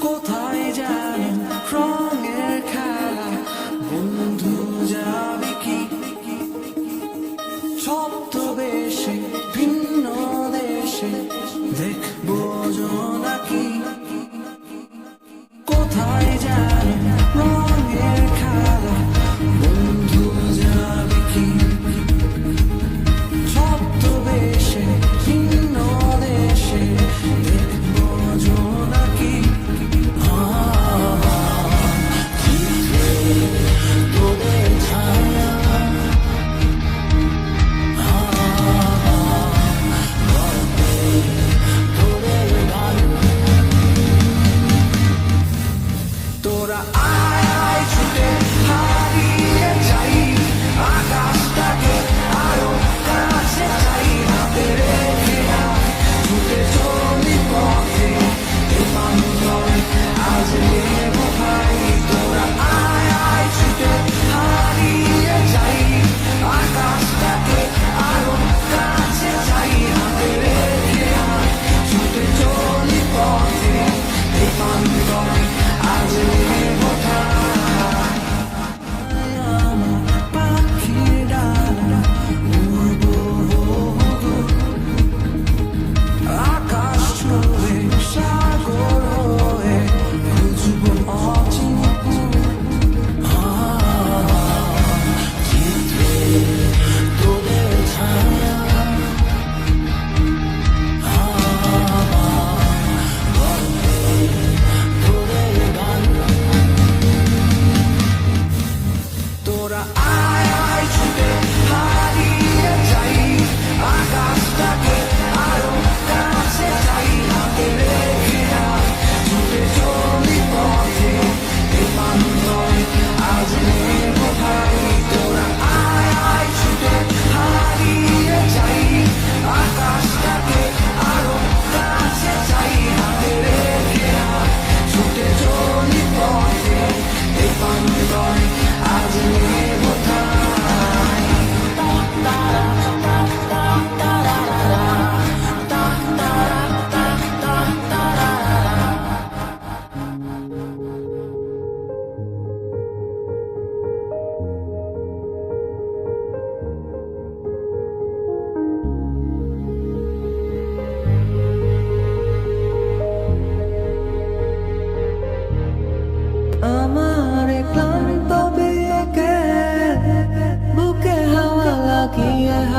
答えじゃない Doutora Aya.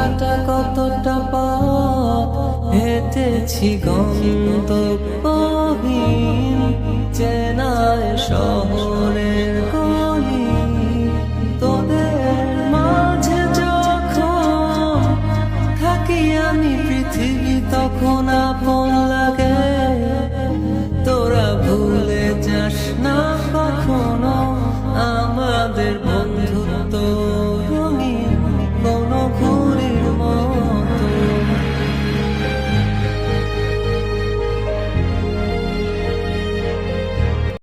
হাঁটা কতটা পথ? হেঁটেছি গন্তব্যহীন চেনায় শহরের তোদের মাঝে আমি পৃথিবী তখন আপন